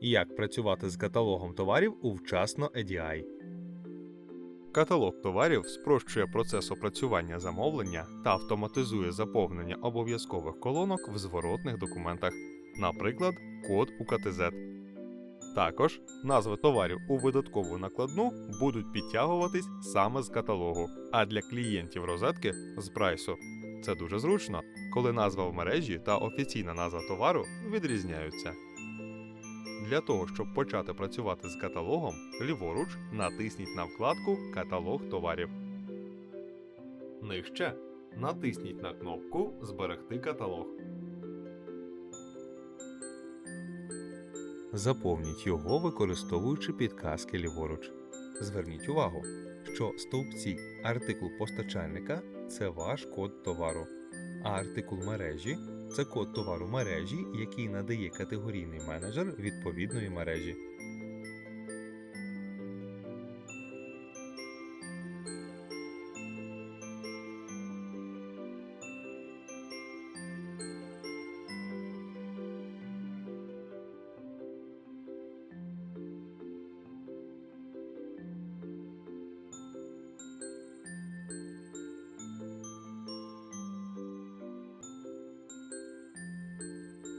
Як працювати з каталогом товарів у вчасно EDI. Каталог товарів спрощує процес опрацювання замовлення та автоматизує заповнення обов'язкових колонок в зворотних документах, наприклад, код у КТЗ. Також назви товарів у видаткову накладну будуть підтягуватись саме з каталогу, а для клієнтів розетки з прайсу. Це дуже зручно, коли назва в мережі та офіційна назва товару відрізняються. Для того, щоб почати працювати з каталогом, ліворуч натисніть на вкладку Каталог товарів. Нижче натисніть на кнопку Зберегти каталог. Заповніть його, використовуючи підказки ліворуч. Зверніть увагу, що стовпці артикул постачальника це ваш код товару, а артикул мережі це код товару мережі, який надає категорійний менеджер відповідної мережі.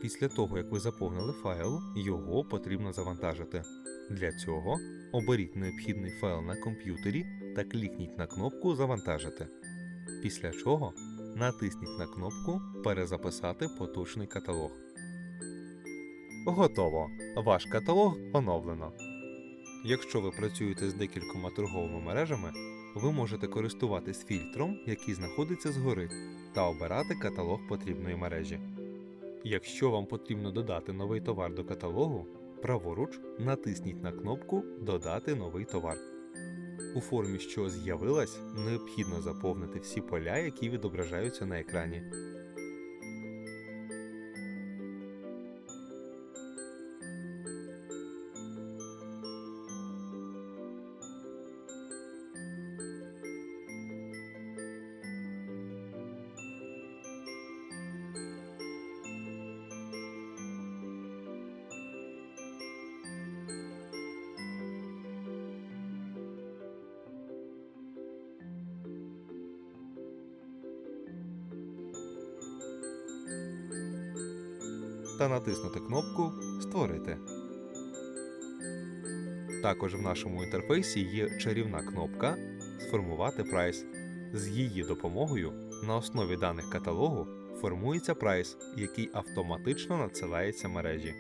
Після того, як ви заповнили файл, його потрібно завантажити. Для цього оберіть необхідний файл на комп'ютері та клікніть на кнопку Завантажити. Після чого натисніть на кнопку Перезаписати поточний каталог. Готово! Ваш каталог оновлено. Якщо ви працюєте з декількома торговими мережами, ви можете користуватись фільтром, який знаходиться згори, та обирати каталог потрібної мережі. Якщо вам потрібно додати новий товар до каталогу, праворуч натисніть на кнопку Додати новий товар. У формі, що з'явилась, необхідно заповнити всі поля, які відображаються на екрані. Та натиснути кнопку Створити. Також в нашому інтерфейсі є чарівна кнопка Сформувати прайс. З її допомогою на основі даних каталогу формується прайс, який автоматично надсилається мережі.